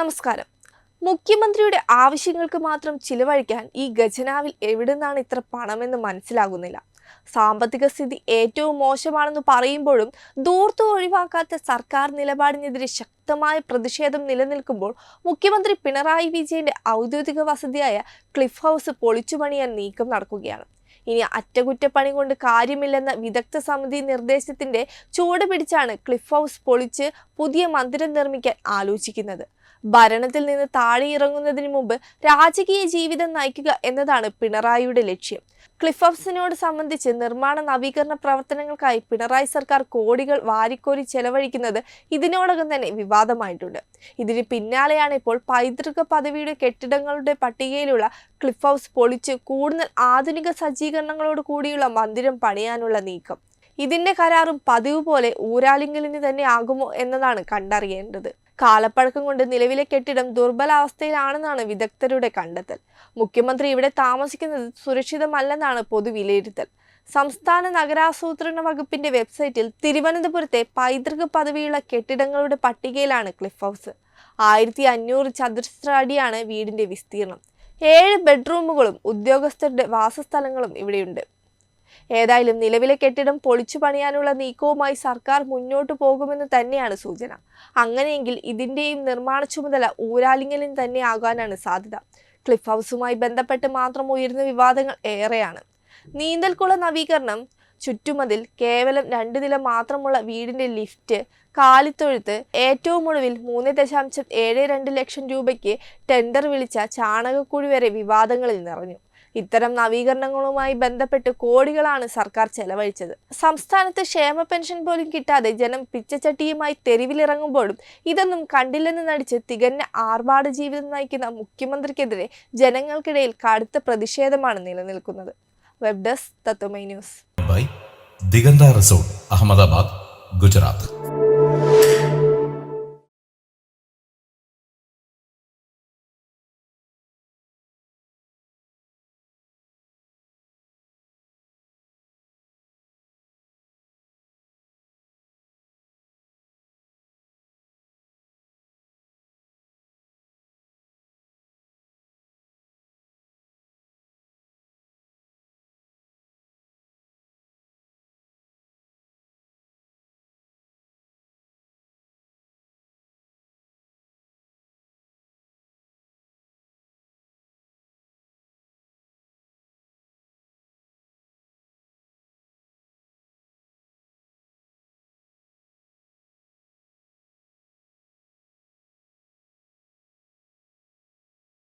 നമസ്കാരം. മുഖ്യമന്ത്രിയുടെ ആവശ്യങ്ങൾക്ക് മാത്രം ചിലവഴിക്കാൻ ഈ ഖജനാവിൽ എവിടുന്നാണ് ഇത്ര പണമെന്ന് മനസ്സിലാകുന്നില്ല. സാമ്പത്തിക സ്ഥിതി ഏറ്റവും മോശമാണെന്ന് പറയുമ്പോഴും ദൂർത്ത് ഒഴിവാക്കാത്ത സർക്കാർ നിലപാടിനെതിരെ ശക്തമായ പ്രതിഷേധം നിലനിൽക്കുമ്പോൾ മുഖ്യമന്ത്രി പിണറായി വിജയന്റെ ഔദ്യോഗിക വസതിയായ ക്ലിഫ് ഹൗസ് പൊളിച്ചുപണിയാൻ നീക്കം നടക്കുകയാണ്. ഇനി അറ്റകുറ്റപ്പണി കൊണ്ട് കാര്യമില്ലെന്ന വിദഗ്ധ സമിതി നിർദ്ദേശത്തിന്റെ ചൂട് പിടിച്ചാണ് ക്ലിഫ് ഹൗസ് പൊളിച്ച് പുതിയ മന്ദിരം നിർമ്മിക്കാൻ ആലോചിക്കുന്നത്. ഭരണത്തിൽ നിന്ന് താഴെ ഇറങ്ങുന്നതിന് മുമ്പ് രാജകീയ ജീവിതം നയിക്കുക എന്നതാണ് പിണറായിയുടെ ലക്ഷ്യം. ക്ലിഫ് ഹൗസിനോട് സംബന്ധിച്ച് നിർമ്മാണ നവീകരണ പ്രവർത്തനങ്ങൾക്കായി പിണറായി സർക്കാർ കോടികൾ വാരിക്കോരി ചെലവഴിക്കുന്നത് ഇതിനോടകം തന്നെ വിവാദമായിട്ടുണ്ട്. ഇതിന് പിന്നാലെയാണ് ഇപ്പോൾ പൈതൃക പദവിയുടെ കെട്ടിടങ്ങളുടെ പട്ടികയിലുള്ള ക്ലിഫ് ഹൗസ് പൊളിച്ച് കൂടുതൽ ആധുനിക സജ്ജീകരണങ്ങളോട് കൂടിയുള്ള മന്ദിരം പണിയാനുള്ള നീക്കം. ഇതിന്റെ കരാറും പതിവ് പോലെ ഊരാലിങ്കലിന് തന്നെ ആകുമോ എന്നതാണ് കണ്ടറിയേണ്ടത്. കാലപ്പഴക്കം കൊണ്ട് നിലവിലെ കെട്ടിടം ദുർബലാവസ്ഥയിലാണെന്നാണ് വിദഗ്ധരുടെ കണ്ടെത്തൽ. മുഖ്യമന്ത്രി ഇവിടെ താമസിക്കുന്നത് സുരക്ഷിതമല്ലെന്നാണ് പൊതുവിലയിരുത്തൽ. സംസ്ഥാന നഗരാസൂത്രണ വകുപ്പിന്റെ വെബ്സൈറ്റിൽ തിരുവനന്തപുരത്തെ പൈതൃക പദവിയുള്ള കെട്ടിടങ്ങളുടെ പട്ടികയിലാണ് ക്ലിഫ് ഹൗസ്. ആയിരത്തി അഞ്ഞൂറ് ചതുരശ്ര അടിയാണ് വീടിന്റെ വിസ്തീർണം. ഏഴ് ബെഡ്റൂമുകളും ഉദ്യോഗസ്ഥരുടെ വാസസ്ഥലങ്ങളും ഇവിടെയുണ്ട്. ഏതായാലും നിലവിലെ കെട്ടിടം പൊളിച്ചു പണിയാനുള്ള നീക്കവുമായി സർക്കാർ മുന്നോട്ടു പോകുമെന്ന് തന്നെയാണ് സൂചന. അങ്ങനെയെങ്കിൽ ഇതിന്റെയും നിർമ്മാണ ചുമതല ഊരാലിംഗലിന് തന്നെ ആകാനാണ് സാധ്യത. ക്ലിഫ് ഹൗസുമായി ബന്ധപ്പെട്ട് മാത്രം ഉയരുന്ന വിവാദങ്ങൾ ഏറെയാണ്. നീന്തൽക്കുള നവീകരണം ചുറ്റുമതിൽ കേവലം രണ്ട് നില മാത്രമുള്ള വീടിന്റെ ലിഫ്റ്റ് കാലിത്തൊഴുത്ത് ഏറ്റവും ഒടുവിൽ മൂന്ന് ദശാംശം ഏഴ് രണ്ട് ലക്ഷം രൂപയ്ക്ക് ടെൻഡർ വിളിച്ച ചാണകക്കുഴി വരെ വിവാദങ്ങളിൽ നിറഞ്ഞു. ഇത്തരം നവീകരണങ്ങളുമായി ബന്ധപ്പെട്ട് കോടികളാണ് സർക്കാർ ചെലവഴിച്ചത്. സംസ്ഥാനത്ത് ക്ഷേമ പെൻഷൻ പോലും കിട്ടാതെ ജനം പിച്ചച്ചട്ടിയുമായി തെരുവിലിറങ്ങുമ്പോഴും ഇതൊന്നും കണ്ടില്ലെന്ന് നടിച്ച് തികഞ്ഞ ആർഭാട ജീവിതം നയിക്കുന്ന മുഖ്യമന്ത്രിക്കെതിരെ ജനങ്ങൾക്കിടയിൽ കടുത്ത പ്രതിഷേധമാണ് നിലനിൽക്കുന്നത്. Web desk Tatwamayi news. Diganta resort Ahmedabad Gujarat.